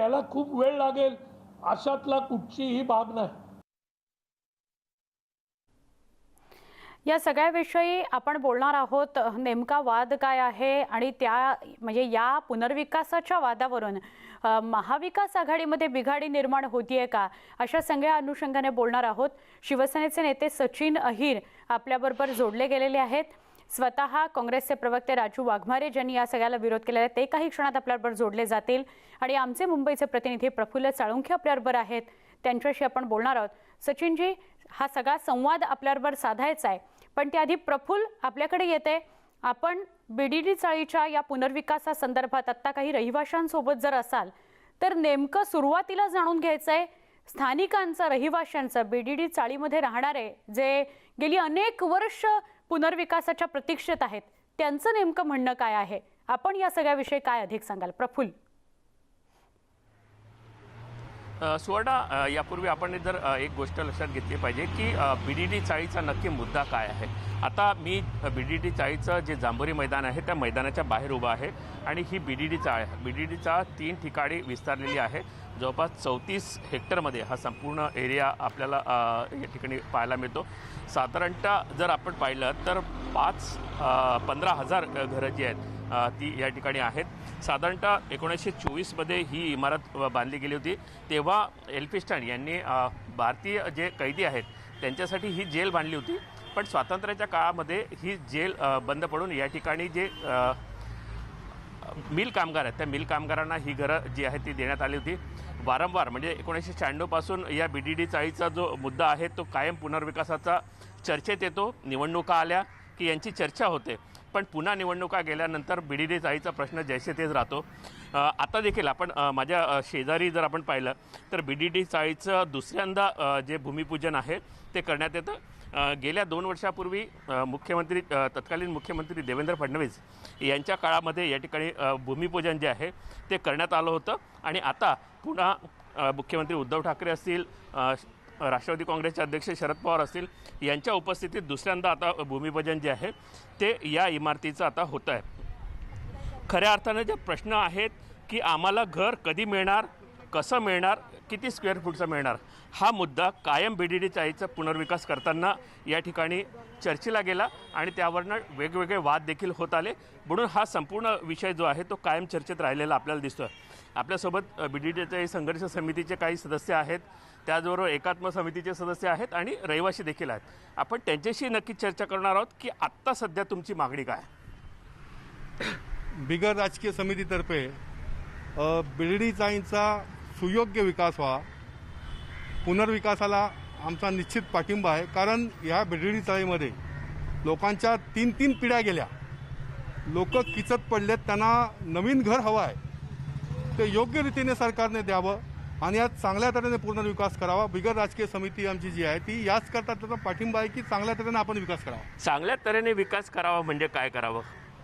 याला खूप वेळ लागेल. अशातला कुठचीही बाब नाही. या सगळ्याविषयी आपण बोलणार आहोत नेमका वाद काय आहे आणि त्या म्हणजे या पुनर्विकासाच्या वादावरून महाविकास आघाडीमध्ये बिघाडी निर्माण होतीये का? अशा सगळ्या अनुषंगाने बोलणार आहोत. शिवसेनेचे नेते सचिन अहिर आपल्याबरोबर जोडले गेलेले आहेत. स्वतः काँग्रेसचे प्रवक्ते राजू वाघमारे ज्यांनी या सगळ्याला विरोध केलेला आहे ते काही क्षणात आपल्याबरोबर जोडले जातील. आणि आमचे मुंबईचे प्रतिनिधी प्रफुल्ल साळुंखे आपल्याबरोबर आहेत. त्यांच्याशी आपण बोलणार आहोत. सचिनजी हा सगळा संवाद आपल्याबरोबर साधायचा आहे. पण त्याआधी प्रफुल्ल आपल्याकडे येते. आपण बीडीडी चाळीच्या या पुनर्विकासासंदर्भात आत्ता काही रहिवाशांसोबत जर असाल तर नेमकं सुरुवातीला जाणून घ्यायचं आहे स्थानिकांचं रहिवाशांचं बीडीडी चाळीमध्ये राहणारे जे गेली अनेक वर्ष पुनर्विकासाच्या प्रतीक्षेत आहेत. त्यांचं नेमकं म्हणणं काय आहे? आपण या सगळ्याविषयी काय अधिक सांगाल? प्रफुल्ल. सुवर्णा यापूर्वी आपण जर एक गोष्ट लक्षात घेतली पाहिजे की बी डी डी चाळीचा नक्की मुद्दा काय आहे? आता मी बी डी डी चाळीचं जे जांभोरी मैदान आहे त्या मैदानाच्या बाहेर उभं आहे आणि ही बी डी डी चाळ आहे बी डी डी चाळ तीन ठिकाणी विस्तारलेली आहे. जवळपास चौतीस हेक्टरमध्ये हा संपूर्ण एरिया आपल्याला या ठिकाणी पाहायला मिळतो. साधारणतः जर आपण पाहिलं तर पाच पंधरा हजार घरं जी आहेत ती या ठिकाणी आहेत. साधारणतः एकोणीसशे चोवीसमध्ये ही इमारत बांधली गेली होती. तेव्हा एल्फिस्टन यांनी भारतीय जे कैदी आहेत त्यांच्यासाठी ही जेल बांधली होती. पण स्वातंत्र्याच्या काळामध्ये ही जेल बंद पडून या ठिकाणी जे मिल कामगार आहेत त्या मिल कामगारांना ही घरं जी आहेत ती देण्यात आली होती. वारंवार म्हणजे एकोणीसशे शहाण्णवपासून या बी डी डी चाळीचा जो मुद्दा आहे तो कायम पुनर्विकासाचा चर्चेत येतो. निवडणुका आल्या की यांची चर्चा होते. पण पुन्हा निवडणुका गेल्यानंतर बी जाईचा चाळीचा प्रश्न जैसे तेच राहतो. आता देखील आपण माझ्या शेजारी जर आपण पाहिलं तर बी डी डी चाळीचं दुसऱ्यांदा जे भूमिपूजन आहे ते करण्यात येतं. गेल्या दोन वर्षापूर्वी मुख्यमंत्री तत्कालीन मुख्यमंत्री देवेंद्र फडणवीस यांच्या काळामध्ये या ठिकाणी भूमिपूजन जे आहे ते करण्यात आलं होतं. आणि आता पुन्हा मुख्यमंत्री उद्धव ठाकरे असतील राष्ट्रवादी काँग्रेसचे अध्यक्ष शरद पवार असतील यांच्या उपस्थितीत दुसऱ्यांदा आता भूमिपूजन जे आहे ते या इमारतीचं आता होतं आहे खऱ्या अर्थानं जे प्रश्न आहेत की आम्हाला घर कधी मिळणार कसं मिळणार किती स्क्वेअर फूटचं मिळणार हा मुद्दा कायम बी डी डी चाळीचा पुनर्विकास करताना या ठिकाणी चर्चेला गेला आणि त्यावरनं वेगवेगळे वाद देखील होत आले. म्हणून हा संपूर्ण विषय जो आहे तो कायम चर्चेत राहिलेला आपल्याला दिसतो आपल्यासोबत बी डी डी चाळी संघर्ष समितीचे काही सदस्य आहेत. त्याचबरोबर एकात्म समितीचे सदस्य आहेत आणि रहिवासी देखील आहेत. आपण त्यांच्याशी नक्की चर्चा करणार आहोत की आत्ता सध्या तुमची मागणी काय बिगर राजकीय समितीतर्फे बिर्डी चाळींचा सुयोग्य विकास व्हा. पुनर्विकासाला आमचा निश्चित पाठिंबा आहे. कारण ह्या बिर्डी चाळीमध्ये लोकांच्या तीन तीन पिढ्या गेल्या. लोक किचत पडलेत त्यांना नवीन घर हवं आहे. ते योग्य रीतीने सरकारने द्यावं. आणि यात चांगल्या तऱ्हेने पुनर्विकास करावा. बिगर राजकीय समिती आमची जी आहे ती याच करता त्याचा पाठिंबा आहे की चांगल्या तऱ्हेने आपण विकास करावा. चांगल्या तऱ्हेने विकास करावा म्हणजे काय करावं?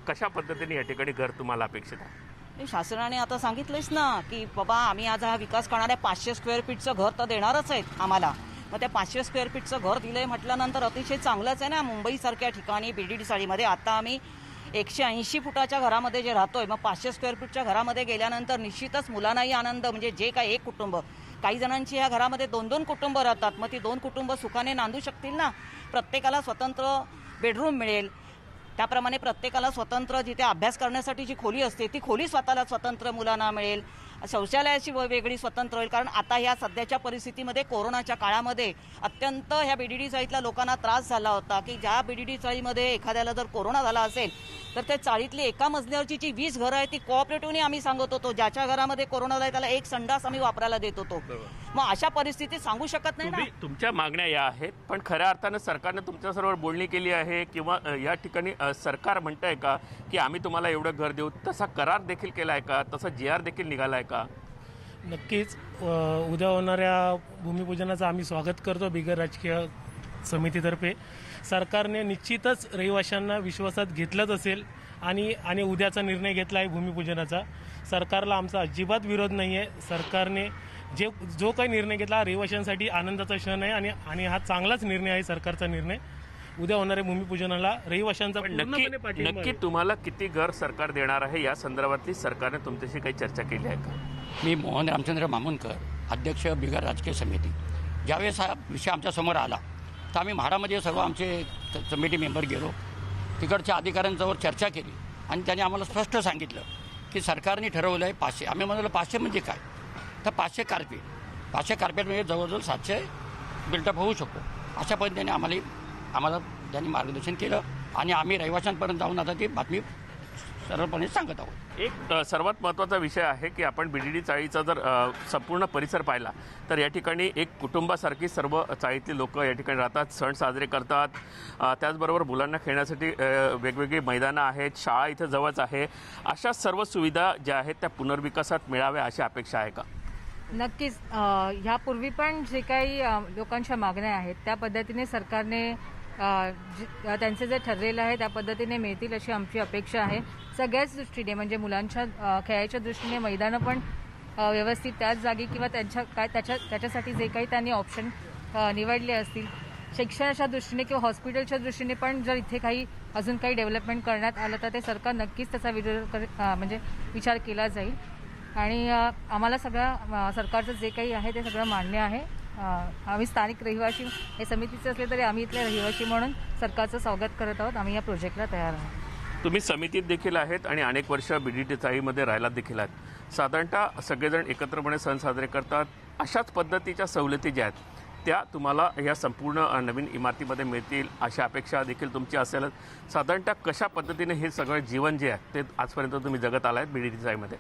कशा पद्धतीने या ठिकाणी घर तुम्हाला अपेक्षित आहे? शासनाने आता सांगितलंच ना की बाबा आम्ही आज हा विकास करणाऱ्या पाचशे स्क्वेअर फीटचं घर तर देणारच आहेत आम्हाला. मग त्या पाचशे स्क्वेअर फीटचं घर दिलंय म्हटल्यानंतर अतिशय चांगलंच आहे ना मुंबईसारख्या ठिकाणी बीडीडी चाळीमध्ये आता आम्ही एकशे ऐंशी फुटाच्या घरामध्ये जे राहतोय मग पाचशे स्क्वेअर फूटच्या घरामध्ये गेल्यानंतर निश्चितच मुलांनाही आनंद म्हणजे जे काय एक कुटुंब. काही जणांची या घरामध्ये दोन दोन कुटुंब राहतात मग ती दोन कुटुंब सुखाने नांदू शकतील ना? प्रत्येकाला स्वतंत्र बेडरूम मिळेल. त्याप्रमाणे प्रत्येकाला स्वतंत्र जिथे अभ्यास करण्यासाठी जी खोली असते ती खोली स्वतःला स्वतंत्र मुलांना मिळेल. शौचालयाची व- वेगळी स्वतंत्र होईल. कारण आता ह्या सध्याच्या परिस्थितीमध्ये कोरोनाच्या काळामध्ये अत्यंत ह्या बीडीडी चाळीतल्या लोकांना त्रास झाला होता की ज्या बीडीडी चाळीमध्ये एखाद्याला जर कोरोना झाला असेल तर त्या चाळीतली एका मजल्यावरची जी वीस घरं आहेत ती कोऑपरेटिव्हने आम्ही सांगत होतो ज्याच्या घरामध्ये कोरोना झाला त्याला एक संडास आम्ही वापरायला देत होतो. मग अशा परिस्थितीत सांगू शकत नाही ना? तुम्ही तुमच्या मागण्या या आहेत पण खऱ्या अर्थानं सरकारनं तुमच्यासरोबर बोलणी केली आहे किंवा या ठिकाणी सरकार म्हणतंय का की आम्ही तुम्हाला एवढं घर देऊ तसा करार देखील केला आहे का? तसा जी आर देखील निघाला आहे का? नक्कीच उद्या होणाऱ्या भूमिपूजनाचं आम्ही स्वागत करतो बिगर राजकीय समितीतर्फे. सरकारने निश्चितच रहिवाशांना विश्वासात घेतलंच असेल आणि आणि उद्याचा निर्णय घेतला आहे भूमिपूजनाचा. सरकारला आमचा अजिबात विरोध नाही आहे सरकारने जे जो काही निर्णय घेतला हा रहिवाशांसाठी आनंदाचा क्षण आहे आणि आणि हा चांगलाच निर्णय आहे सरकारचा निर्णय. उद्या होणाऱ्या भूमिपूजनाला रहिवाशांचा नक्की पाठिंबा नक्की. तुम्हाला किती घर सरकार देणार आहे या संदर्भातली सरकारने तुमच्याशी काही चर्चा केली आहे का? मी मोहन रामचंद्र मामुनकर अध्यक्ष बिगर राजकीय समिती. ज्यावेळेस हा विषय आमच्यासमोर आला तर आम्ही म्हाडामध्ये सर्व आमचे कमिटी मेंबर गेलो. तिकडच्या अधिकाऱ्यांजवळ चर्चा केली आणि त्यांनी आम्हाला स्पष्ट सांगितलं की सरकारने ठरवलं आहे पाचशे. आम्ही म्हणालो पाचशे म्हणजे काय? तर पाचशे कार्पेट. पाचशे कार्पेट म्हणजे जवळजवळ सातशे बिल्टअप होऊ शकतो. अशा पद्धतीने आम्हाला आम्हाला त्यांनी मार्गदर्शन केलं आणि आम्ही रहिवाशांपर्यंत जाऊन आता ती बातमी सरळपणे सांगत आहोत. एक सर्वात महत्त्वाचा विषय आहे की आपण बी डी डी चाळीचा जर संपूर्ण परिसर पाहिला तर या ठिकाणी एक कुटुंबासारखी सर्व चाळीतली लोक या ठिकाणी राहतात सण साजरे करतात. त्याचबरोबर मुलांना खेळण्यासाठी वेगवेगळी मैदानं आहेत शाळा इथं जवळच आहे. अशा सर्व सुविधा ज्या आहेत त्या पुनर्विकासात मिळाव्या अशी अपेक्षा आहे का? नक्कीच ह्यापूर्वी पण जे काही लोकांच्या मागण्या आहेत त्या पद्धतीने सरकारने त्यांचे जे ठरलेलं आहे त्या पद्धतीने मिळतील अशी आमची अपेक्षा आहे. सगळ्याच दृष्टीने म्हणजे मुलांच्या खेळाच्या दृष्टीने मैदानं पण व्यवस्थित त्याच जागी किंवा त्यांच्या काय त्याच्या त्याच्यासाठी जे काही त्यांनी ऑप्शन निवडले असतील. शिक्षणाच्या दृष्टीने किंवा हॉस्पिटलच्या दृष्टीने पण जर इथे काही अजून काही डेव्हलपमेंट करण्यात आलं तर ते सरकार नक्कीच त्याचा विरोध कर म्हणजे विचार केला जाईल. आणि आम्हाला सगळं सरकारचं जे काही आहे ते सगळं मान्य आहे. आम्ही स्थानिक रहिवाशी हे समितीचे असले तरी आम्ही इथले रहिवाशी म्हणून सरकारचं स्वागत करत आहोत. आम्ही या प्रोजेक्टला तयार आहोत. तुम्ही समितीत देखील आहेत आणि अनेक वर्ष बी डी टी चाळीमध्ये राहायला देखील आहेत. साधारणतः सगळेजण एकत्रपणे सण साजरे करतात. अशाच पद्धतीच्या सवलती ज्या आहेत त्या तुम्हाला या संपूर्ण नवीन इमारतीमध्ये मिळतील अशा अपेक्षा देखील तुमची असेलच साधारणतः कशा पद्धतीने हे सगळं जीवन जे आहे ते आजपर्यंत तुम्ही जगत आलात बी डी टी चाळीमध्ये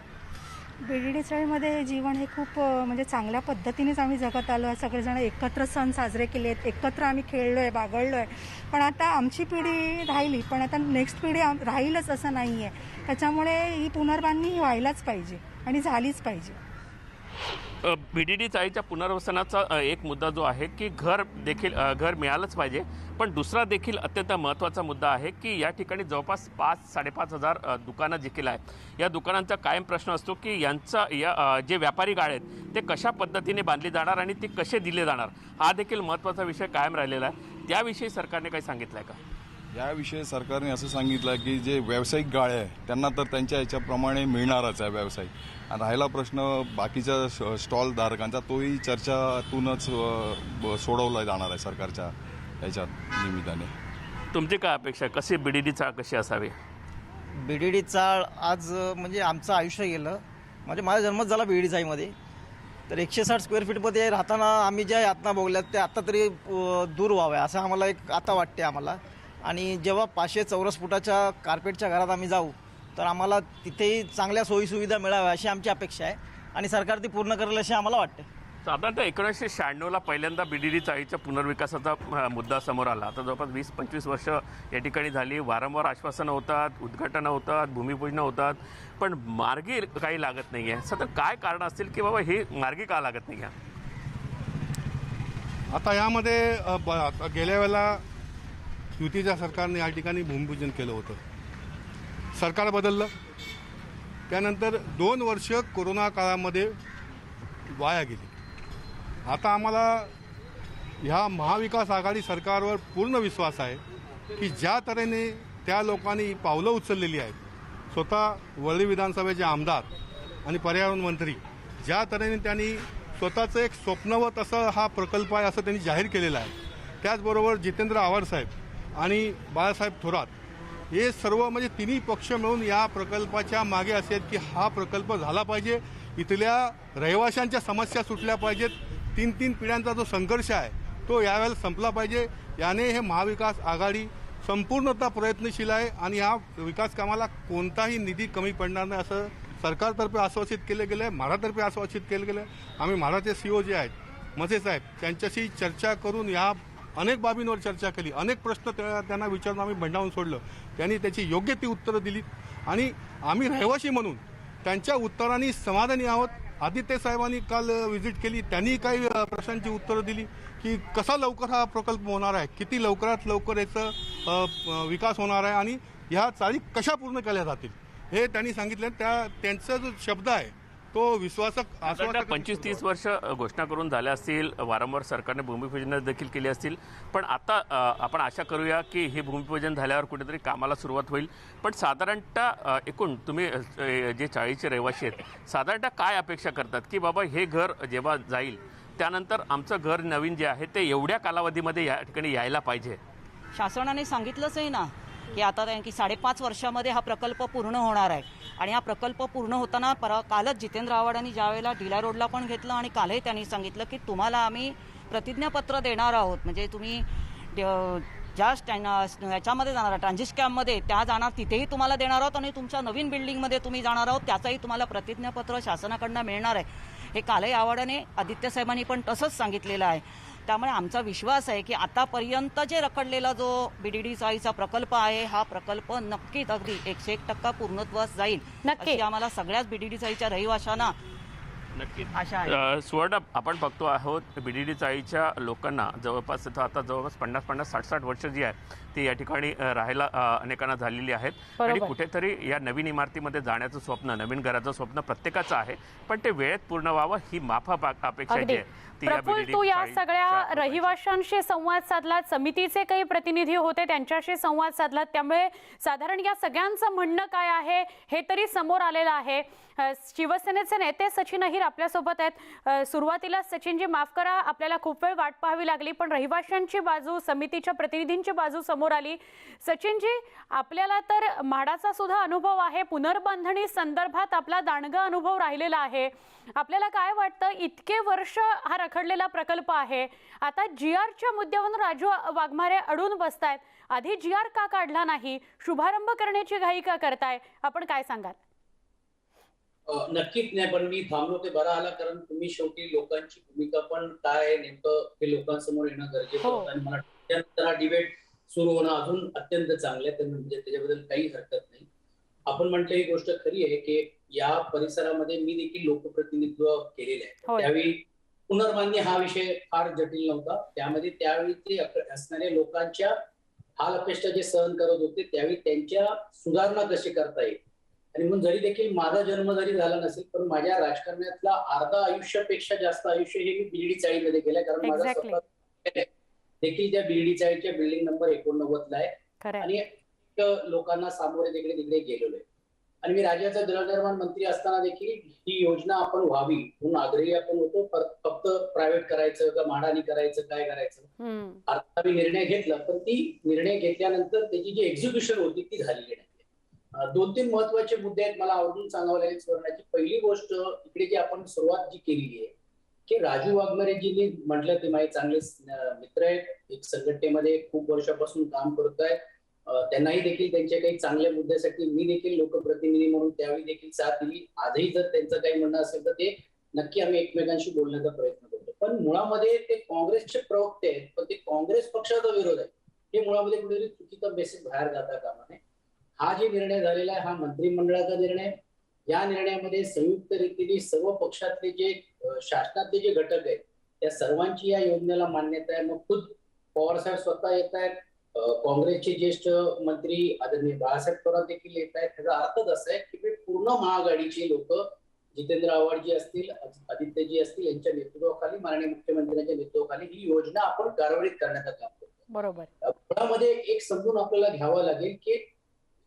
बीडीडी चळीमध्ये जीवन हे खूप म्हणजे चांगल्या पद्धतीनेच आम्ही जगत आलो आहे. सगळेजण एकत्र सण साजरे केले आहेत. एकत्र आम्ही खेळलो आहे बागळलो आहे पण आता आमची पिढी राहिली पण आता नेक्स्ट पिढी राहीलच असं नाही आहे त्याच्यामुळे ही पुनर्बांधणी व्हायलाच पाहिजे आणि झालीच पाहिजे. बी डी डी चाळीच्या पुनर्वसनाचा एक मुद्दा जो आहे की घर देखील घर मिळालंच पाहिजे. पण दुसरा देखील अत्यंत महत्त्वाचा मुद्दा आहे की या ठिकाणी जवळपास पाच साडेपाच हजार दुकानं देखील आहेत. या दुकानांचा कायम प्रश्न असतो की यांचा या जे व्यापारी गाळ आहेत ते कशा पद्धतीने बांधली जाणार आणि ते कसे दिले जाणार? हा देखील महत्त्वाचा विषय कायम राहिलेला आहे. त्याविषयी सरकारने काही सांगितलं आहे का? याविषयी सरकारने असं सांगितलं की जे व्यावसायिक गाळे आहे त्यांना तर त्यांच्या याच्याप्रमाणे मिळणारच आहे व्यावसायिक. आणि राहिला प्रश्न बाकीच्या श- स्टॉल धारकांचा तोही चर्चातूनच ब- सोडवला जाणार आहे सरकारच्या याच्यात निमित्ताने. तुमची काय अपेक्षा आहे? कशी बी डी डी चाळ कशी असावी? बीडीडी चाळ आज म्हणजे आमचं आयुष्य गेलं. म्हणजे माझा जन्मच झाला बीडी चाळीमध्ये. तर एकशे साठ स्क्वेअर फीटमध्ये राहताना आम्ही ज्या यातना भोगल्यात त्या आता तरी दूर व्हाव्या असं आम्हाला एक आता वाटते आम्हाला. आणि जेव्हा पाचशे चौरस फुटाच्या कार्पेटच्या घरात आम्ही जाऊ तर आम्हाला तिथेही चांगल्या सोयीसुविधा मिळाव्या अशी आमची अपेक्षा आहे आणि सरकार ती पूर्ण करेल अशी आम्हाला वाटते. साधारणतः एकोणीसशे शहाण्णवला पहिल्यांदा बी डी डी चाळीच्या पुनर्विकासाचा मुद्दा समोर आला. आता जवळपास वीस पंचवीस वर्ष या ठिकाणी झाली. वारंवार आश्वासनं होतात उद्घाटनं होतात भूमिपूजनं होतात. पण मार्गी काही लागत नाही आहे सतत काय कारण असतील की बाबा हे मार्गी का लागत नाही आहे आता यामध्ये गेल्या वेळेला युतीच्या सरकारने या ठिकाणी भूमिपूजन केलं होतं. सरकार बदललं. त्यानंतर दोन वर्ष कोरोना काळामध्ये वाया गेली. आता आम्हाला ह्या महाविकास आघाडी सरकारवर पूर्ण विश्वास आहे की ज्या तऱ्हेने त्या लोकांनी पावलं उचललेली आहेत स्वतः वरळी विधानसभेचे आमदार आणि पर्यावरण मंत्री ज्या तऱ्हेने त्यांनी स्वतःचं एक स्वप्नवत असं हा प्रकल्प आहे असं त्यांनी जाहीर केलेलं आहे. त्याचबरोबर जितेंद्र आव्हाड साहेब आणि बाळासाहेब थोरात हे सर्व म्हणजे तिन्ही पक्ष मिळून या प्रकल्पाच्या मागे असे आहेत की हा प्रकल्प झाला पाहिजे. इथल्या रहिवाशांच्या समस्या सुटल्या पाहिजेत. तीन तीन पिढ्यांचा जो संघर्ष आहे तो यावेळेला संपला पाहिजे. याने हे महाविकास आघाडी संपूर्णतः प्रयत्नशील आहे आणि या विकास कामाला कोणताही निधी कमी पडणार नाही असं सरकारतर्फे आश्वासित केलं गेलं आहे म्हाडातर्फे आश्वासित केलं गेलं आहे. आम्ही म्हाडाचे सीओ जे आहेत मसे साहेब त्यांच्याशी चर्चा करून या अनेक बाबींवर चर्चा केली. अनेक प्रश्न त्या- त्यांना विचारून आम्ही भंडावून सोडलं. त्यांनी त्याची योग्य ती उत्तरं दिली. आणि आम्ही रहिवासी म्हणून त्यांच्या उत्तरांनी समाधानी आहोत. आदित्य साहेबांनी काल व्हिजिट केली. त्यांनी काही प्रश्नांची उत्तरं दिली की कसा लवकर हा प्रकल्प होणार आहे? किती लवकरात लवकर याचं विकास होणार आहे? आणि ह्या चाळी कशा पूर्ण केल्या जातील? हे त्यांनी सांगितलं. त्या त्यांचा जो शब्द आहे तो विश्वासक पंचवीस तीस वर्ष घोषणा करून झाल्या असतील वारंवार सरकारने भूमिपूजन देखील केली असतील. पण आता आपण आशा करूया की हे भूमिपूजन झाल्यावर कुठेतरी कामाला सुरुवात होईल. पण साधारणतः एकूण तुम्ही जे चाळीसचे रहिवासी आहेत साधारणतः काय अपेक्षा करतात? की बाबा हे घर जेव्हा जाईल त्यानंतर आमचं घर नवीन जे आहे ते एवढ्या कालावधीमध्ये या ठिकाणी यायला पाहिजे? शासनाने सांगितलंच आहे ना की आता की साडेपाच वर्षामध्ये हा प्रकल्प पूर्ण होणार आहे. आणि हा प्रकल्प पूर्ण होताना पर कालच जितेंद्र आव्हाडांनी ज्यावेळेला ढिला रोडला पण घेतलं आणि कालही त्यांनी सांगितलं की तुम्हाला आम्ही प्रतिज्ञापत्र देणार आहोत. म्हणजे तुम्ही ज्या स्टॅन याच्यामध्ये जाणार आहात ट्रान्झिट कॅम्पमध्ये त्या जाणार तिथेही तुम्हाला देणार आहोत आणि तुमच्या नवीन बिल्डिंगमध्ये तुम्ही जाणार आहोत त्याचंही तुम्हाला प्रतिज्ञापत्र शासनाकडनं मिळणार आहे. हे कालही आव्हाडाने आदित्य साहेबांनी पण तसंच सांगितलेलं आहे. त्यामुळे आमचा विश्वास आहे की आतापर्यंत जे रखडलेला जो बी डी डी चाळीचा प्रकल्प आहे हा प्रकल्प नक्कीच अगदी एकशे एक टक्का पूर्णत्वास जाईल नक्की. आम्हाला सगळ्याच बी डी डी चाळीच्या रहिवाशांना नक्कीच. सुवर्ण आपण बघतो आहोत बी डी डी चाळीच्या लोकांना जवळपास आता जवळपास पन्नास पन्नास साठ साठ वर्ष जी आहे ती या ठिकाणी राहायला अनेकांना झालेली आहेत. आणि. कुठेतरी या नवीन इमारतीमध्ये जाण्याचं स्वप्न नवीन घराचं स्वप्न प्रत्येकाचं आहे पण ते वेळेत पूर्ण व्हावं ही माफा अपेक्षा जी आहे BDD तू या सगळ्या. रहिवाशांशी संवाद साधलात समितीचे काही प्रतिनिधी होते त्यांच्याशी संवाद साधलात त्यामुळे साधारण या सगळ्यांचं म्हणणं काय आहे हे तरी समोर आलेलं आहे. शिवसेनेचे नेते सचिन अहिर आपल्यासोबत आहेत. सुरुवातीला सचिनजी माफ करा आपल्याला खूप वेळ वाट पाहावी लागली पण रहिवाशांची बाजू समितीच्या प्रतिनिधींची बाजू समोर आली. सचिनजी आपल्याला तर म्हाडाचा सुद्धा अनुभव आहे पुनर्बांधणी संदर्भात आपला दांडगा अनुभव राहिलेला आहे. आपल्याला काय वाटतं इतके वर्ष हा रखडलेला प्रकल्प आहे. आता जी आरच्या मुद्द्यावरून राजू वाघमारे अडून बसतायत. आधी जी आर का काढला नाही? शुभारंभ करण्याची घाई का करताय? आपण काय सांगाल? नक्कीच नाही पण मी थांबलो ते बरं आला कारण तुम्ही शेवटी लोकांची भूमिका पण काय आहे नेमकं हे लोकांसमोर येणं गरजेचं हो. होतं आणि मला त्यानंतर हा डिबेट सुरू होणं अजून अत्यंत चांगलं आहे म्हणजे त्याच्याबद्दल काही हरकत नाही आपण म्हटलं ही गोष्ट खरी आहे की या परिसरामध्ये मी देखील लोकप्रतिनिधित्व केलेलं आहे. त्यावेळी पुनर्बांधणी हा विषय फार जटिल नव्हता त्यामध्ये त्यावेळी ते असणाऱ्या लोकांच्या हाल अपेष्टा जे सहन करत होते त्यावेळी त्यांच्या सुधारणा कशी करता येईल आणि म्हणून जरी देखील माझा जन्म जरी झाला नसेल पण माझ्या राजकारणातला अर्धा आयुष्यापेक्षा जास्त आयुष्य हे मी बिल्डी चाळीमध्ये गेलंय. कारण माझा. स्वतः देखील त्या बिल्डी चाळीच्या बिल्डिंग नंबर एकोणनव्वदला आहे. आणि लोकांना सामोरे तिकडे तिकडे गेलेलो आहे आणि मी राज्याचा गृहनिर्माण मंत्री असताना देखील ही योजना आपण व्हावी म्हणून आग्रही आपण होतो. फक्त प्रायव्हेट करायचं का म्हाडानी करायचं काय करायचं. आता आम्ही निर्णय घेतला. पण ती निर्णय घेतल्यानंतर त्याची जी एक्झिक्युशन होती ती झालेली नाही. दोन तीन महत्त्वाचे मुद्दे आहेत मला आवडून सांगावं लागेल स्वर्णाची. पहिली गोष्ट इकडे जी आपण सुरुवात जी केलेली आहे की राजू वाघमारेजींनी म्हटलं ते माझे चांगले मित्र आहेत. एक संघटनेमध्ये खूप वर्षापासून काम करत आहेत त्यांनाही देखील त्यांच्या काही चांगल्या मुद्द्यासाठी मी देखील लोकप्रतिनिधी म्हणून त्यावेळी देखील साथ दिली. आजही जर त्यांचं काही म्हणणं असेल तर ते नक्की आम्ही एकमेकांशी बोलण्याचा प्रयत्न करतो. पण मुळामध्ये ते काँग्रेसचे प्रवक्ते आहेत पण ते काँग्रेस पक्षाचा विरोध आहे. हे मुळामध्ये कुठेतरी चुकीचा मेसेज बाहेर जाता कामा नये. हा जे निर्णय झालेला आहे हा मंत्रिमंडळाचा निर्णय. या निर्णयामध्ये संयुक्त रीतीने सर्व पक्षातले जे शासनातले जे घटक आहेत त्या सर्वांची या योजनेला मान्यता आहे. मग खुद पवार साहेब स्वतः येत आहेत काँग्रेसचे ज्येष्ठ मंत्री आदरणीय बाळासाहेब थोरात देखील येत आहेत. त्याचा अर्थच असा आहे की पूर्ण महाआघाडीची लोक जितेंद्र आव्हाडजी असतील आदित्यजी असतील यांच्या नेतृत्वाखाली माननीय मुख्यमंत्र्यांच्या नेतृत्वाखाली ही योजना आपण कारवाईत करण्याचं काम करतो बरोबर. मुळामध्ये एक समजून आपल्याला घ्यावं लागेल की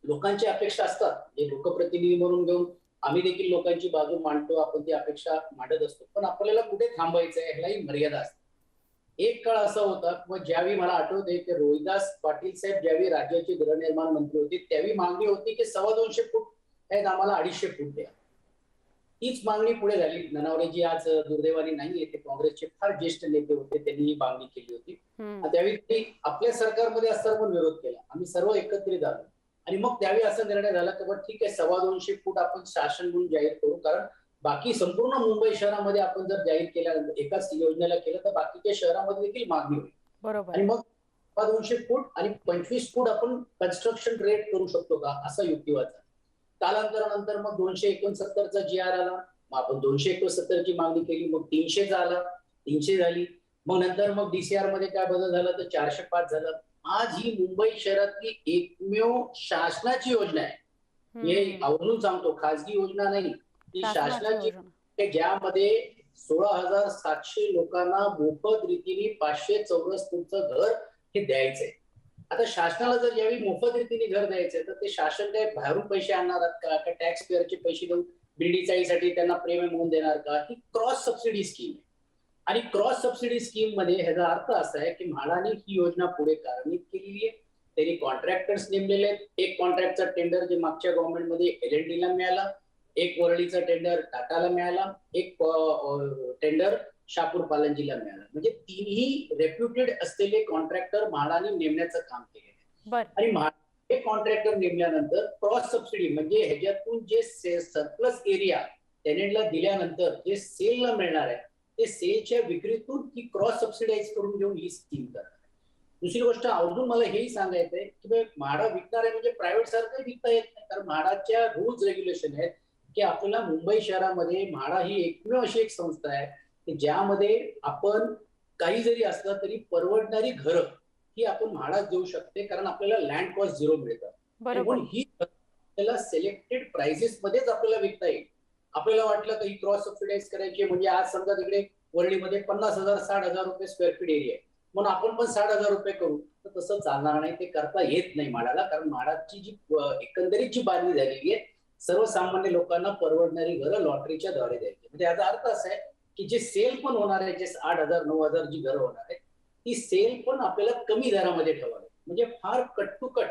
लोकांची अपेक्षा असतात. हे लोकप्रतिनिधी म्हणून घेऊन आम्ही देखील लोकांची बाजू मांडतो आपण ती अपेक्षा मांडत असतो. पण आपल्याला कुठे थांबायचं आहे ह्यालाही मर्यादा असते. एक काळ असा होता किंवा ज्यावेळी मला आठवते की रोहिदास पाटील साहेब ज्यावेळी राज्याचे गृहनिर्माण मंत्री होते त्यावेळी मागणी होती की सव्वा दोनशे फूट आहेत आम्हाला अडीचशे फूट द्या. तीच मागणी पुढे झाली. ननावरेजी आज दुर्दैवाने नाहीये ते काँग्रेसचे फार ज्येष्ठ नेते होते त्यांनी ही मागणी केली होती. त्यावेळी आपल्या सरकारमध्ये असताना पण विरोध केला. आम्ही सर्व एकत्रित आलो. आणि मग त्यावेळी असा निर्णय झाला की बा ठीक आहे सव्वा दोनशे फूट आपण शासन म्हणून जाहीर करू. कारण बाकी संपूर्ण मुंबई शहरामध्ये आपण जर जाहीर केल्यानंतर एकाच योजनेला केलं तर बाकीच्या शहरामध्ये देखील मागणी होईल. बरोबर. आणि मग सव्वा दोनशे फूट आणि पंचवीस फूट आपण कन्स्ट्रक्शन रेट करू शकतो का? असा युक्तिवाद झाला. कालांतरानंतर मग दोनशे एकोणसत्तरचा जी आर आला. मग आपण दोनशे एकोणसत्तरची मागणी केली मग तीनशेचा आला. तीनशे झाली. मग नंतर मग डीसीआरमध्ये काय बदल झाला? तर चारशे पाच झाला. आज ही मुंबई शहरातली एकमेव शासनाची योजना आहे. हे. आवर्जून सांगतो खासगी योजना नाही. ती शासनाची ज्यामध्ये सोळा हजार सातशे लोकांना मोफत रीतीने पाचशे चौरस फूटचं घर हे द्यायचंय. आता शासनाला जर ज्यावेळी मोफत रीतीने घर द्यायचंय तर ते शासन काय बाहेरून पैसे आणणार का? टॅक्स पेअरचे पैसे देऊन बिल्डी चाळीसाठी त्यांना प्रेम म्हणून देणार का? ही क्रॉस सबसिडी स्कीम आहे. आणि क्रॉस सबसिडी स्कीममध्ये ह्याचा अर्थ असा आहे की म्हाडाने ही योजना पुढे कार्यान्वित केलेली आहे. त्यांनी कॉन्ट्रॅक्टर्स नेमलेले आहेत. एक कॉन्ट्रॅक्टचा टेंडर जे मागच्या गव्हर्नमेंटमध्ये एल एन ला मिळाला. एक वरळीचा टेंडर टाटाला मिळाला. एक टेंडर शापूर पालनजीला मिळाला. म्हणजे तिन्ही रेप्युटेड असलेले कॉन्ट्रॅक्टर म्हाडाने नेमण्याचं काम केलेलं आहे. आणि हे कॉन्ट्रॅक्टर नेमल्यानंतर क्रॉस सबसिडी म्हणजे ह्याच्यातून जे सरप्लस एरिया टेनेंटला दिल्यानंतर जे सेलला मिळणार आहे ते सेलच्या विक्रीतून ती क्रॉस सबसिडाईज करून घेऊन ही स्कीम करणार. दुसरी गोष्ट अजून मला हेही सांगायचं आहे की म्हाडा विकणार आहे म्हणजे प्रायव्हेट सारखं विकता येत नाही. कारण म्हाडाच्या रूल्स रेग्युलेशन आहेत की आपल्याला मुंबई शहरामध्ये म्हाडा ही एकमेव अशी एक संस्था आहे की ज्यामध्ये आपण काही जरी असलं तरी परवडणारी घरं ही आपण म्हाडात देऊ शकते कारण आपल्याला लँड कॉस्ट झिरो मिळतं. बरोबर. म्हणून ही आपल्याला सिलेक्टेड प्राइसेस मध्येच आपल्याला विकता येईल. आपल्याला वाटलं की क्रॉस सबसिडाईज करायची आहे, म्हणजे आज समजा तिकडे वरळीमध्ये पन्नास हजार साठ हजार रुपये स्क्वेअर फीट एरिया आहे. म्हणून आपण पण साठ हजार रुपये करू. तर तसं चालणार नाही ते करता येत नाही माडाला. कारण माडाची जी एकंदरीत जी बांधणी झालेली आहे सर्वसामान्य लोकांना परवडणारी घरं लॉटरीच्या द्वारे द्यायची म्हणजे याचा अर्थ असा आहे की जे सेल पण होणार आहे जे आठ हजार नऊ हजार जी घरं होणार आहे ती सेल पण आपल्याला कमी दरामध्ये ठेवावी म्हणजे फार कट टू कट.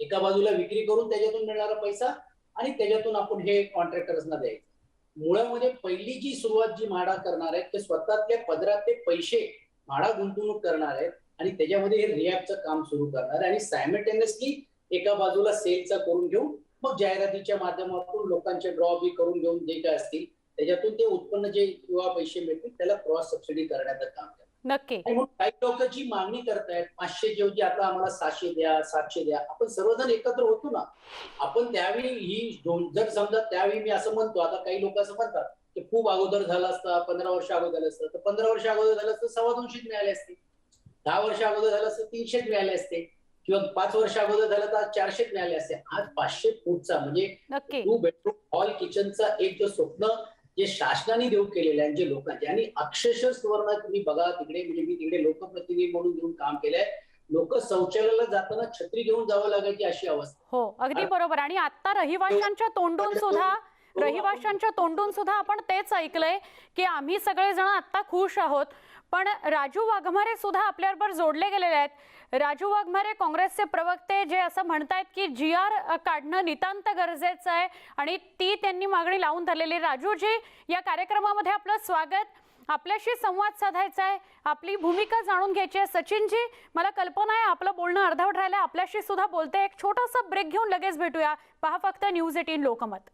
एका बाजूला विक्री करून त्याच्यातून मिळणारा पैसा आणि त्याच्यातून आपण हे कॉन्ट्रॅक्टर्सना द्यायचं. मुळामध्ये पहिली जी सुरुवात जी म्हाडा करणार आहेत ते स्वतःतल्या पदरात ते पैसे म्हाडा गुंतवणूक करणार आहेत आणि त्याच्यामध्ये हे रिॲपचं काम सुरू करणार आहे. आणि सायमल्टेनियसली एका बाजूला सेलचा करून घेऊन मग जाहिरातीच्या माध्यमातून लोकांचे ड्रॉ बी करून घेऊन जे काय असतील त्याच्यातून ते उत्पन्न जे किंवा पैसे मिळतील त्याला क्रॉस सबसिडी करण्याचं काम करतात नक्की. आणि म्हणून काही लोक जी मागणी करतायत पाचशे जेवढी आता आम्हाला सहाशे द्या सातशे द्या आपण सर्वजण एकत्र होतो ना. आपण त्यावेळी ही दोन- जर समजा त्यावेळी मी असं म्हणतो आता काही लोक असं म्हणतात की खूप अगोदर झालं असतं पंधरा वर्ष अगोदर झालं असतं तर पंधरा वर्ष अगोदर झालं असतं सव्वा दोनशे मिळाले असते. दहा वर्ष अगोदर झालं असतं तीनशे मिळाले असते. किंवा पाच वर्ष अगोदर झालं तर आज चारशे मिळाले असते. आज पाचशे फूटचा म्हणजे टू बेडरूम हॉल किचनचा एक जो स्वप्न जे शासनाने देऊ केलेलं आहे जे लोकांचे आणि अक्षरशः सुवर्ण तुम्ही बघा तिकडे म्हणजे मी तिकडे लोकप्रतिनिधी म्हणून घेऊन काम केलंय. लोक शौचालयाला जाताना छत्री घेऊन जावं लागायची अशी अवस्था. हो अगदी बरोबर. आणि आता रहिवाशांच्या तोंडून सुद्धा हो, रहिवाशांच्या तोंडून सुद्धा आपण तेच ऐकलंय की आम्ही सगळेजण आता खुश आहोत. पण राजू वाघमारे सुद्धा आपल्याबरोबर जोडले गेलेले आहेत. राजू वाघमारे काँग्रेसचे प्रवक्ते जे असं म्हणतायत की जी आर काढणं नितांत गरजेचं आहे आणि ती त्यांनी मागणी लावून धरलेली राजूजी या कार्यक्रमामध्ये आपलं स्वागत. आपल्याशी संवाद साधायचा आहे. आपली भूमिका जाणून घ्यायची आहे. सचिनजी मला कल्पना आहे आपलं बोलणं अर्धवट राहिलं. आपल्याशी सुद्धा बोलते. एक छोटासा ब्रेक घेऊन लगेच भेटूया. पहा फक्त न्यूज एटीन लोकमत.